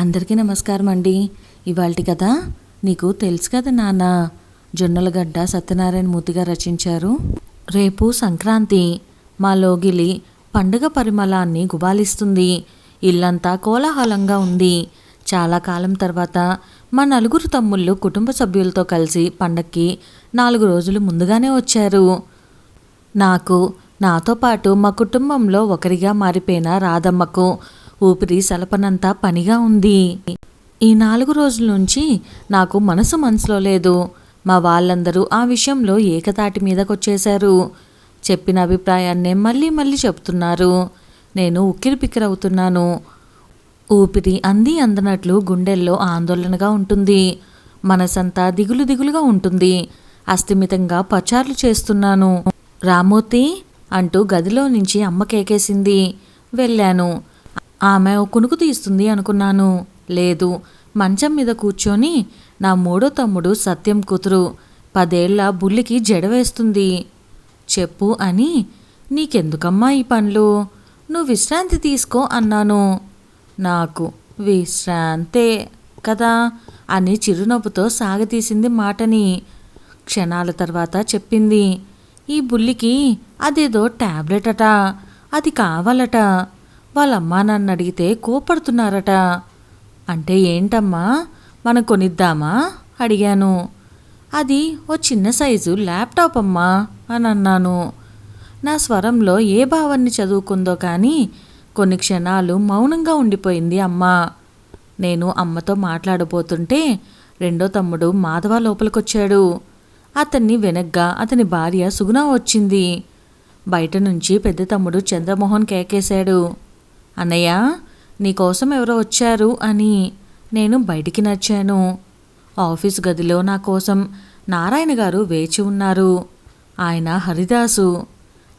అందరికీ నమస్కారం అండి. ఇవాల్టి కథ నీకు తెలుసు కదా నాన్న. జొన్నలగడ్డ సత్యనారాయణ మూర్తిగా రచించారు. రేపు సంక్రాంతి మా లోగిలి పండుగ పరిమళాన్ని గుబాలిస్తుంది. ఇల్లంతా కోలాహలంగా ఉంది. చాలా కాలం తర్వాత మా నలుగురు తమ్ముళ్ళు కుటుంబ సభ్యులతో కలిసి పండక్కి నాలుగు రోజులు ముందుగానే వచ్చారు. నాకు నాతో పాటు మా కుటుంబంలో ఒకరిగా మారిపోయిన రాధమ్మకు ఊపిరి సలపనంత పనిగా ఉంది. ఈ నాలుగు రోజుల నుంచి నాకు మనసు మనసులో లేదు. మా వాళ్ళందరూ ఆ విషయంలో ఏకతాటి మీదకొచ్చేశారు. చెప్పిన అభిప్రాయాన్నే మళ్ళీ మళ్ళీ చెప్తున్నారు. నేను ఉక్కిరిపిక్కిరవుతున్నాను ఊపిరి అంది అందనట్లు గుండెల్లో ఆందోళనగా ఉంటుంది. మనసంతా దిగులు దిగులుగా ఉంటుంది. అస్థిమితంగా పచార్లు చేస్తున్నాను. రామూర్తి అంటూ గదిలో నుంచి అమ్మ కేకేసింది. వెళ్ళాను. ఆమె కునుకు తీస్తుంది అనుకున్నాను. లేదు మంచం మీద కూర్చొని నా మూడో తమ్ముడు సత్యం కూతురు పదేళ్ళ బుల్లికి జడ వేస్తుంది చెప్పు అని నీకెందుకమ్మా ఈ పనులు? నువ్వు విశ్రాంతి తీసుకో అన్నాను. నాకు విశ్రాంతే కదా అని చిరునవ్వుతో సాగతీసింది మాటని. క్షణాల తర్వాత చెప్పింది ఈ బుల్లికి అదేదో టాబ్లెట్ అట అది కావాలట. వాళ్ళమ్మా నన్ను అడిగితే కోపడుతున్నారట. అంటే ఏంటమ్మా? మనం కొనిద్దామా? అడిగాను. అది ఓ చిన్న సైజు ల్యాప్టాప్ అమ్మా అని అన్నాను. నా స్వరంలో ఏ భావాన్ని చదువుకుందో కానీ కొన్ని క్షణాలు మౌనంగా ఉండిపోయింది అమ్మ. నేను అమ్మతో మాట్లాడబోతుంటే రెండో తమ్ముడు మాధవ లోపలికొచ్చాడు. అతన్ని వెనగ్గా అతని భార్య సుగుణ వచ్చింది. బయట నుంచి పెద్ద తమ్ముడు చంద్రమోహన్ కేకేశాడు. అన్నయ్య నీకోసం ఎవరో వచ్చారు అని నేను బయటికి నచ్చాను ఆఫీస్ గదిలో నా కోసం నారాయణ గారు వేచి ఉన్నారు. ఆయన హరిదాసు.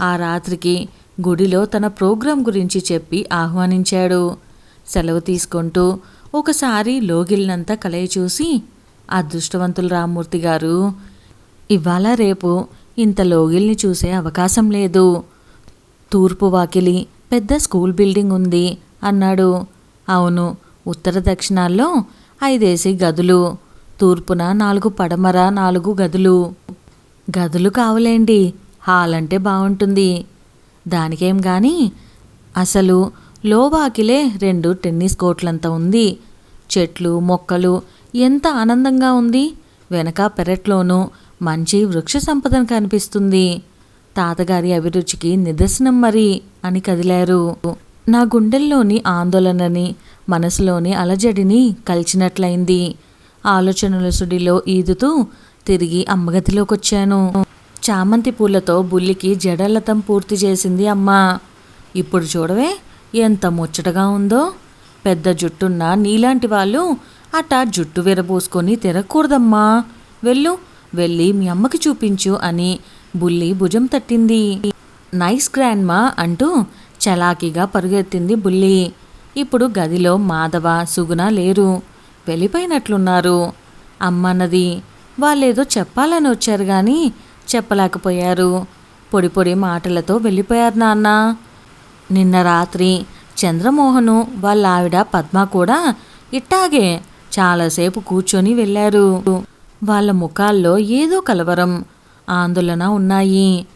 ఆ రాత్రికి గుడిలో తన ప్రోగ్రాం గురించి చెప్పి ఆహ్వానించాడు. సెలవు తీసుకుంటూ ఒకసారి లోగిలినంత కలయి చూసి అదృష్టవంతులు రామ్మూర్తి గారు ఇవాళ రేపు ఇంత లోగిల్ని చూసే అవకాశం లేదు. తూర్పు వాకిలి పెద్ద స్కూల్ బిల్డింగ్ ఉంది అన్నాడు. అవును ఉత్తర దక్షిణాల్లో ఐదేసి గదులు తూర్పున నాలుగు పడమర నాలుగు గదులు. గదులు కావులేండి హాల్ అంటే బాగుంటుంది దానికేం కానీ అసలు లోవాకిలే రెండు టెన్నిస్ కోట్లంత ఉంది. చెట్లు మొక్కలు ఎంత ఆనందంగా ఉంది. వెనక పెరట్లోనూ మంచి వృక్ష సంపదను కనిపిస్తుంది. తాతగారి అభిరుచికి నిదర్శనం మరి అని కదిలారు. నా గుండెల్లోని ఆందోళనని మనసులోని అలజడిని కలిచినట్లయింది. ఆలోచనల సుడిలో ఈదుతూ తిరిగి అమ్మగదిలోకొచ్చాను. చామంతి పూలతో బుల్లికి జడలతం పూర్తి చేసింది అమ్మ. ఇప్పుడు చూడవే ఎంత ముచ్చటగా ఉందో. పెద్ద జుట్టున్న నీలాంటి వాళ్ళు అట జుట్టు విరబోసుకొని తిరగకూడదమ్మా. వెళ్ళు వెళ్ళి మీ అమ్మకి చూపించు అని బుల్లి భుజం తట్టింది. నైస్ గ్రాండ్మా అంటూ చలాకీగా పరుగెత్తింది బుల్లి. ఇప్పుడు గదిలో మాధవ సుగుణ లేరు. వెళ్ళిపోయినట్లున్నారు. అమ్మన్నది వాళ్ళేదో చెప్పాలని వచ్చారు కానీ చెప్పలేకపోయారు. పొడి పొడి మాటలతో వెళ్ళిపోయారు నాన్న. నిన్న రాత్రి చంద్రమోహను వాళ్ళ ఆవిడ పద్మ కూడా ఇట్టాగే చాలాసేపు కూర్చొని వెళ్ళారు. వాళ్ళ ముఖాల్లో ఏదో కలవరం. ఆందోళన ఉన్నాయి.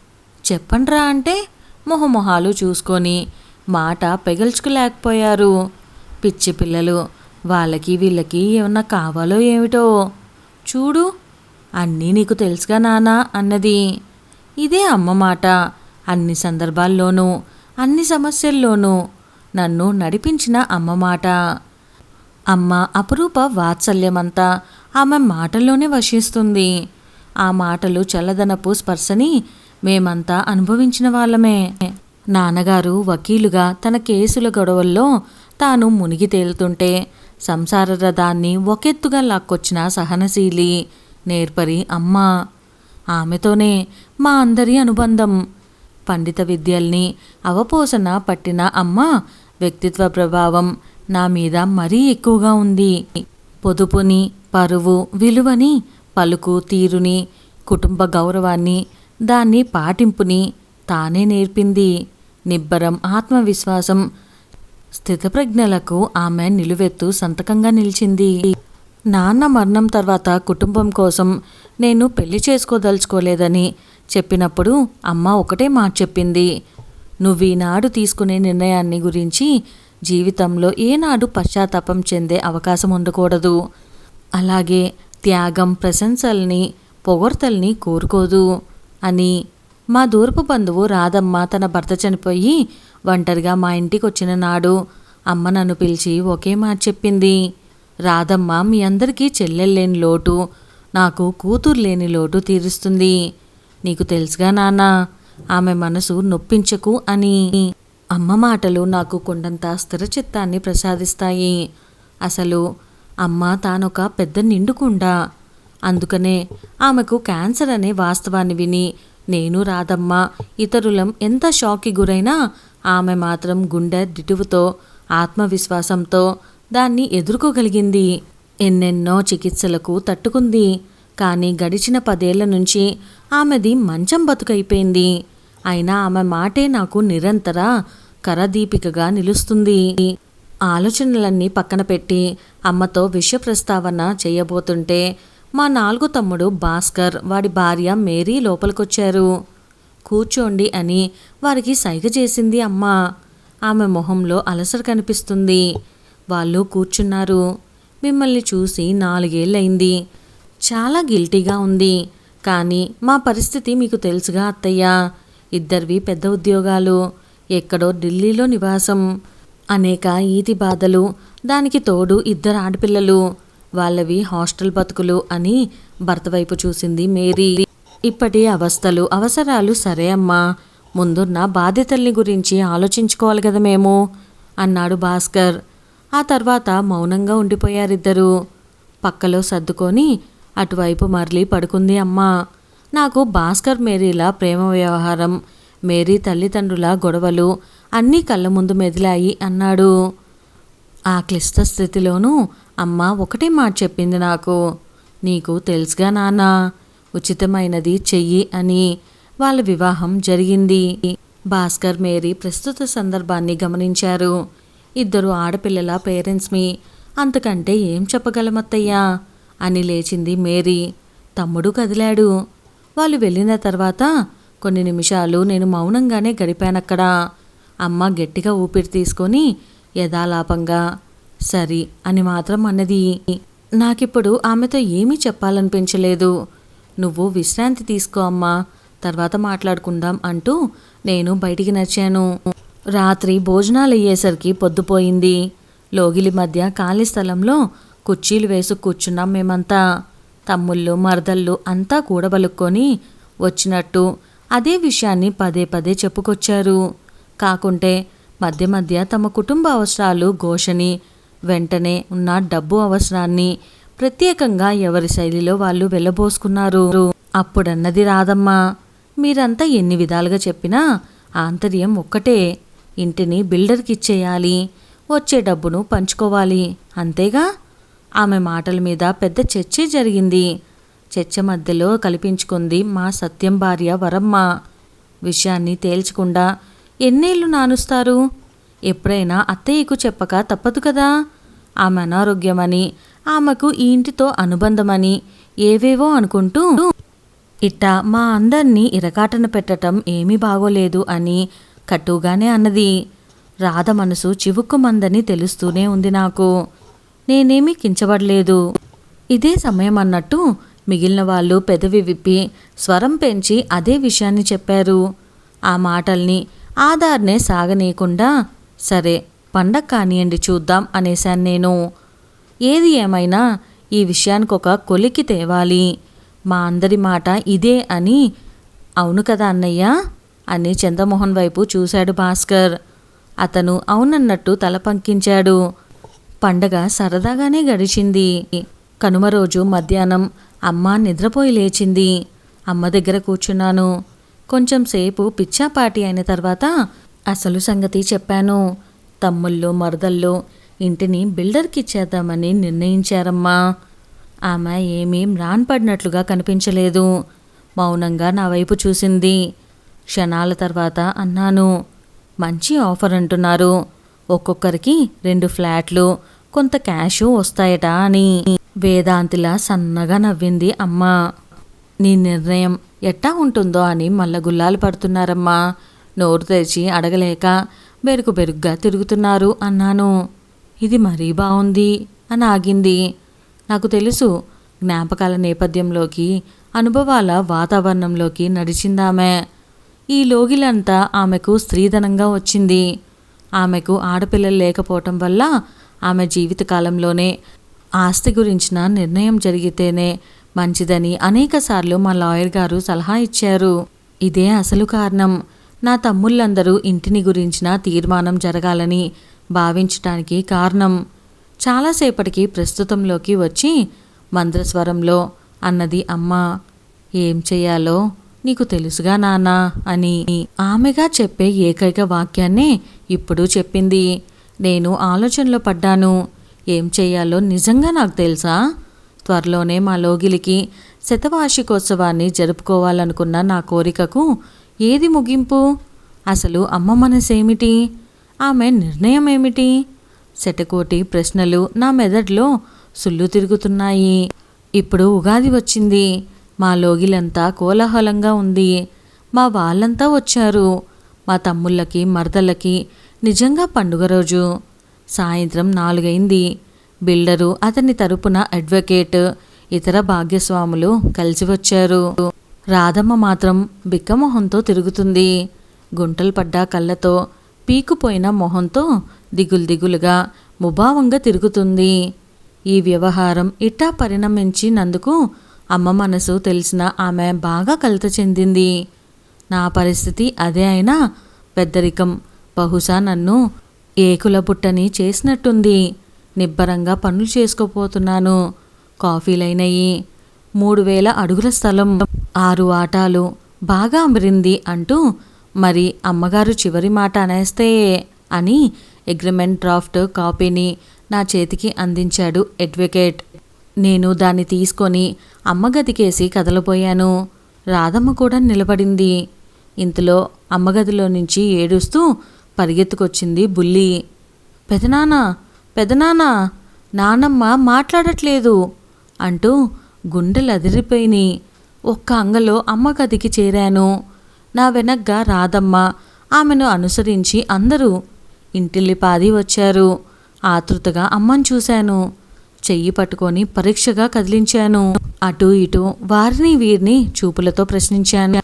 చెప్పండ్రా అంటే మొహమొహాలు చూసుకొని మాట పెగల్చుకోలేకపోయారు. పిచ్చి పిల్లలు వాళ్ళకి వీళ్ళకి ఏమన్నా కావాలో ఏమిటో చూడు. అన్నీ నీకు తెలుసుగా నానా అన్నది. ఇదే అమ్మ మాట. అన్ని సందర్భాల్లోనూ అన్ని సమస్యల్లోనూ నన్ను నడిపించిన అమ్మ మాట. అమ్మ అపరూప వాత్సల్యమంతా ఆమె మాటల్లోనే వశిస్తుంది. ఆ మాటలు చల్లదనపు స్పర్శని మేమంతా అనుభవించిన వాళ్ళమే. నాన్నగారు వకీలుగా తన కేసుల గొడవల్లో తాను మునిగి తేలుతుంటే సంసార రథాన్ని ఒకెత్తుగా లాక్కొచ్చిన సహనశీలి నేర్పరి అమ్మ. ఆమెతోనే మా అందరి అనుబంధం. పండిత విద్యల్ని అవపోసన పట్టిన అమ్మ వ్యక్తిత్వ ప్రభావం నా మీద మరీ ఎక్కువగా ఉంది. పొదుపుని పరువు విలువని పలుకు తీరుని కుటుంబ గౌరవాన్ని దాన్ని పాటింపుని తానే నేర్పింది. నిబ్బరం ఆత్మవిశ్వాసం స్థితప్రజ్ఞలకు ఆమె నిలువెత్తు సంతకంగా నిలిచింది. నాన్న మరణం తర్వాత కుటుంబం కోసం నేను పెళ్ళి చేసుకోదలుచుకోలేదని చెప్పినప్పుడు అమ్మ ఒకటే మాట చెప్పింది. నువ్వు ఈనాడు తీసుకునే నిర్ణయాన్ని గురించి జీవితంలో ఏనాడు పశ్చాత్తాపం చెందే అవకాశం ఉండకూడదు. అలాగే త్యాగం ప్రశంసల్ని పొగడ్తల్ని కోరుకోదు అని. మా దూరపు బంధువు రాధమ్మ తన భర్త చనిపోయి ఒంటరిగా మా ఇంటికి వచ్చిన నాడు అమ్మ నన్ను పిలిచి ఒకే మాట చెప్పింది. రాధమ్మ మీ అందరికీ చెల్లెల్లేని లోటు నాకు కూతురు లేని లోటు తీరుస్తుంది. నీకు తెలుసుగా నాన్న ఆమె మనసు నొప్పించకు అని. అమ్మ మాటలు నాకు కొండంత స్థిరచిత్తాన్ని ప్రసాదిస్తాయి. అసలు అమ్మ తానొక పెద్ద నిండుకుండా. అందుకనే ఆమెకు క్యాన్సర్ అనే వాస్తవాన్ని విని నేను రాధమ్మ ఇతరులం ఎంత షాక్కి గురైనా ఆమె మాత్రం గుండె దిటువుతో ఆత్మవిశ్వాసంతో దాన్ని ఎదుర్కోగలిగింది. ఎన్నెన్నో చికిత్సలకు తట్టుకుంది. కానీ గడిచిన పదేళ్ళ నుంచి ఆమెది మంచం బతుకైపోయింది. అయినా ఆమె మాటే నాకు నిరంతర కరదీపికగా నిలుస్తుంది. ఆలోచనలన్నీ పక్కన పెట్టి అమ్మతో విషయ ప్రస్తావన చేయబోతుంటే మా నాలుగు తమ్ముడు భాస్కర్ వాడి భార్య మేరీ లోపలికొచ్చారు. కూర్చోండి అని వారికి సైగ చేసింది అమ్మ. ఆమె మొహంలో అలసట కనిపిస్తుంది. వాళ్ళు కూర్చున్నారు. మిమ్మల్ని చూసి నాలుగేళ్ళయింది. చాలా గిల్టీగా ఉంది. కానీ మా పరిస్థితి మీకు తెలుసుగా అత్తయ్య. ఇద్దరివి పెద్ద ఉద్యోగాలు. ఎక్కడో ఢిల్లీలో నివాసం. అనేక ఈతి బాధలు దానికి తోడు ఇద్దరు ఆడపిల్లలు. వాళ్ళవి హాస్టల్ బతుకులు అని భర్త వైపు చూసింది మేరీ. ఇప్పటి అవస్థలు అవసరాలు సరే అమ్మా. ముందున్న బాధ్యతల్ని గురించి ఆలోచించుకోవాలి కదా మేము అన్నాడు భాస్కర్. ఆ తర్వాత మౌనంగా ఉండిపోయారిద్దరూ. పక్కలో సర్దుకొని అటువైపు మరలి పడుకుంది అమ్మ. నాకు భాస్కర్ మేరీల ప్రేమ వ్యవహారం మేరీ తల్లిదండ్రుల గొడవలు అన్నీ కళ్ళ ముందు మెదిలాయి అన్నాడు. ఆ క్లిష్ట స్థితిలోనూ అమ్మ ఒకటే మాట చెప్పింది నాకు. నీకు తెలుసుగా నాన్న ఉచితమైనది చెయ్యి అని వాళ్ళ వివాహం జరిగింది. భాస్కర్ మేరీ ప్రస్తుత సందర్భాన్ని గమనించారు. ఇద్దరు ఆడపిల్లల పేరెంట్స్ మీ అంతకంటే ఏం చెప్పగలమత్తయ్యా అని లేచింది మేరీ. తమ్ముడు కదిలాడు. వాళ్ళు వెళ్ళిన తర్వాత కొన్ని నిమిషాలు నేను మౌనంగానే గడిపానక్కడ. అమ్మ గట్టిగా ఊపిరి తీసుకొని యథాలాపంగా సరి అని మాత్రం అన్నది. నాకిప్పుడు ఆమెతో ఏమీ చెప్పాలనిపించలేదు. నువ్వు విశ్రాంతి తీసుకో అమ్మా. తర్వాత మాట్లాడుకుందాం అంటూ నేను బయటికి నచ్చాను రాత్రి భోజనాలు అయ్యేసరికి పొద్దుపోయింది. లోగిలి మధ్య ఖాళీ స్థలంలో కుర్చీలు వేసు కూర్చున్నాం మేమంతా. తమ్ముళ్ళు మరదళ్ళు అంతా కూడబలుక్కొని వచ్చినట్టు అదే విషయాన్ని పదే పదే చెప్పుకొచ్చారు. కాకుంటే మధ్య మధ్య తమ కుటుంబ అవసరాలు ఘోషని వెంటనే ఉన్న డబ్బు అవసరాన్ని ప్రత్యేకంగా ఎవరి శైలిలో వాళ్ళు వెళ్ళబోసుకున్నారు అప్పుడన్నది రాదమ్మా. మీరంతా ఎన్ని విధాలుగా చెప్పినా ఆంతర్యం ఒక్కటే. ఇంటిని బిల్డర్కి ఇచ్చేయాలి వచ్చే డబ్బును పంచుకోవాలి. అంతేగా? ఆమె మాటల మీద పెద్ద చర్చే జరిగింది. చర్చ మధ్యలో కల్పించుకుంది మా సత్యం భార్య వరమ్మ. విషయాన్ని తేల్చకుండా ఎన్నేళ్ళు నానుస్తారు? ఎప్పుడైనా అత్తయ్యకు చెప్పక తప్పదు కదా. ఆమె అనారోగ్యమని ఆమెకు ఈ ఇంటితో అనుబంధమని ఏవేవో అనుకుంటూ ఇట్ట మా అందర్నీ ఇరకాటన పెట్టటం ఏమీ బాగోలేదు అని కట్టుగానే అన్నది. రాధ మనసు చివుక్కుమందని తెలుస్తూనే ఉంది నాకు. నేనేమీ కించబడలేదు. ఇదే సమయం అన్నట్టు మిగిలిన వాళ్ళు పెదవి విప్పి స్వరం పెంచి అదే విషయాన్ని చెప్పారు. ఆ మాటల్ని ఆధార్నే సాగనీయకుండా సరే పండగ కానియండి చూద్దాం అనేశాను నేను. ఏది ఏమైనా ఈ విషయానికి ఒక కొలికి తేవాలి. మా అందరి మాట ఇదే అని. అవును కదా అన్నయ్య? అని చంద్రమోహన్ వైపు చూశాడు భాస్కర్. అతను అవునన్నట్టు తల పంకించాడు. పండగ సరదాగానే గడిచింది. కనుమ రోజు మధ్యాహ్నం అమ్మ నిద్రపోయి లేచింది. అమ్మ దగ్గర కూర్చున్నాను. కొంచెం సేపు పిచ్చాపాటి అయిన తర్వాత అసలు సంగతి చెప్పాను. తమ్ముళ్ళు మరదళ్ళు ఇంటిని బిల్డర్కి ఇచ్చేద్దామని నిర్ణయించారమ్మా. ఆమె ఏమీ మ్రాన్పడినట్లుగా కనిపించలేదు. మౌనంగా నా వైపు చూసింది. క్షణాల తర్వాత అన్నాను మంచి ఆఫర్ అంటున్నారు. ఒక్కొక్కరికి రెండు ఫ్లాట్లు కొంత క్యాషు వస్తాయట అని వేదాంతిలా సన్నగా నవ్వింది అమ్మ. నీ నిర్ణయం ఎట్టా ఉంటుందో అని మల్ల గుల్లాలు పడుతున్నారమ్మా. నోరు తెరిచి అడగలేక బెరుకు బెరుగ్గా తిరుగుతున్నారు అన్నాను. ఇది మరీ బాగుంది అని ఆగింది. నాకు తెలుసు జ్ఞాపకాల నేపథ్యంలోకి అనుభవాల వాతావరణంలోకి నడిచిందామె. ఈ లోగిలంతా ఆమెకు స్త్రీధనంగా వచ్చింది. ఆమెకు ఆడపిల్లలు లేకపోవటం వల్ల ఆమె జీవితకాలంలోనే ఆస్తి గురించిన నిర్ణయం జరిగితేనే మంచిదని అనేకసార్లు మా లాయర్ గారు సలహా ఇచ్చారు. ఇదే అసలు కారణం. నా తమ్ముళ్ళందరూ ఇంటిని గురించిన తీర్మానం జరగాలని భావించటానికి కారణం. చాలాసేపటికి ప్రస్తుతంలోకి వచ్చి మంద్రస్వరంలో అన్నది అమ్మ. ఏం చెయ్యాలో? నీకు తెలుసుగా నాన్నా అని ఆమెగా చెప్పే ఏకైక వాక్యాన్నే ఇప్పుడు చెప్పింది. నేను ఆలోచనలో పడ్డాను. ఏం చెయ్యాలో నిజంగా నాకు తెలుసా? త్వరలోనే మా లోగిలికి శతవార్షికోత్సవాన్ని జరుపుకోవాలనుకున్న నా కోరికకు ఏది ముగింపు? అసలు అమ్మ మనసేమిటి? ఆమె నిర్ణయం ఏమిటి శటకోటి ప్రశ్నలు నా మెదడులో సుళ్ళు తిరుగుతున్నాయి. ఇప్పుడు ఉగాది వచ్చింది. మా లోగిలంతా కోలాహలంగా ఉంది. మా వాళ్ళంతా వచ్చారు. మా తమ్ముళ్ళకి మరదలకి నిజంగా పండుగ రోజు. సాయంత్రం నాలుగైంది. బిల్డరు అతని తరపున అడ్వకేట్ ఇతర భాగ్యస్వాములు కలిసి వచ్చారు. రాధమ్మ మాత్రం బిక్కమొహంతో తిరుగుతుంది. గుంటలు పడ్డ కళ్ళతో పీకుపోయిన మొహంతో దిగులు దిగులుగా ముభావంగా తిరుగుతుంది. ఈ వ్యవహారం ఇట్టా పరిణమించినందుకు అమ్మ మనసు తెలిసిన ఆమె బాగా కలత చెందింది. నా పరిస్థితి అదే అయినా పెద్దరికం. బహుశా నన్ను ఏకుల పుట్టని చేసినట్టుంది. నిబ్బరంగా పనులు చేసుకోపోతున్నాను. కాఫీలైనయి. మూడు వేల అడుగుల స్థలం. ఆరు ఆటాలు. బాగా అమరింది అంటూ మరి అమ్మగారు చివరి మాట అనేస్తే అని అగ్రిమెంట్ డ్రాఫ్ట్ కాపీని నా చేతికి అందించాడు అడ్వకేట్. నేను దాన్ని తీసుకొని అమ్మగదికేసి కదలపోయాను రాధమ్మ కూడా నిలబడింది. ఇంతలో అమ్మగదిలో నుంచి ఏడుస్తూ పరిగెత్తుకొచ్చింది బుల్లి. పెదనాన్న పెదనాన్న నానమ్మ మాట్లాడట్లేదు అంటూ గుండెలు అదిరిపోయినాయి ఒక్క అంగలో అమ్మ గదికి చేరాను. నా వెనగ్గా రాధమ్మ ఆమెను అనుసరించి అందరూ ఇంటిల్లిపాది వచ్చారు. ఆతృతగా అమ్మని చూశాను. చెయ్యి పట్టుకొని పరీక్షగా కదిలించాను. అటు ఇటు వారిని వీరిని చూపులతో ప్రశ్నించాను.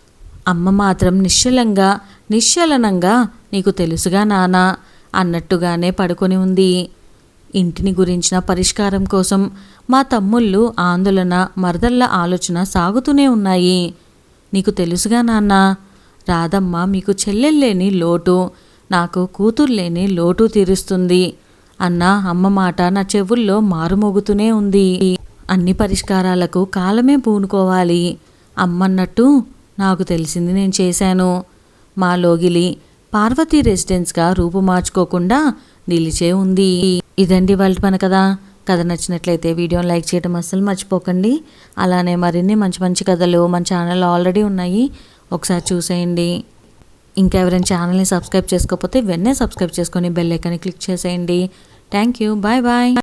అమ్మ మాత్రం నిశ్చలంగా నిశ్చలనంగా నీకు తెలుసుగా నానా అన్నట్టుగానే పడుకొని ఉంది. ఇంటిని గురించిన పరిష్కారం కోసం మా తమ్ముళ్ళు ఆందోళన మరదళ్ళ ఆలోచన సాగుతూనే ఉన్నాయి. నీకు తెలుసుగా నాన్న రాధమ్మ మీకు చెల్లెల్లేని లోటు నాకు కూతుర్లేని లోటు తీరుస్తుంది అన్న అమ్మ మాట నా చెవుల్లో మారుమోగుతూనే ఉంది. అన్ని పరిష్కారాలకు కాలమే పూనుకోవాలి. అమ్మన్నట్టు నాకు తెలిసింది నేను చేశాను. మా లోగిలి పార్వతీ రెసిడెన్స్గా రూపుమార్చుకోకుండా నిలిచే ఉంది. ఇదండి వాళ్ళ పని కదా కథ నచ్చినట్లయితే వీడియోని లైక్ చేయడం అస్సలు మర్చిపోకండి. అలానే మరిన్ని మంచి మంచి కథలు మన ఛానల్ ఆల్రెడీ ఉన్నాయి. ఒకసారి చూసేయండి. ఇంకా ఎవరైనా ఛానల్ని సబ్స్క్రైబ్ చేసుకోకపోతే వెన్నే సబ్స్క్రైబ్ చేసుకొని బెల్ ఐకాన్ని క్లిక్ చేసేయండి. Thank you. Bye bye.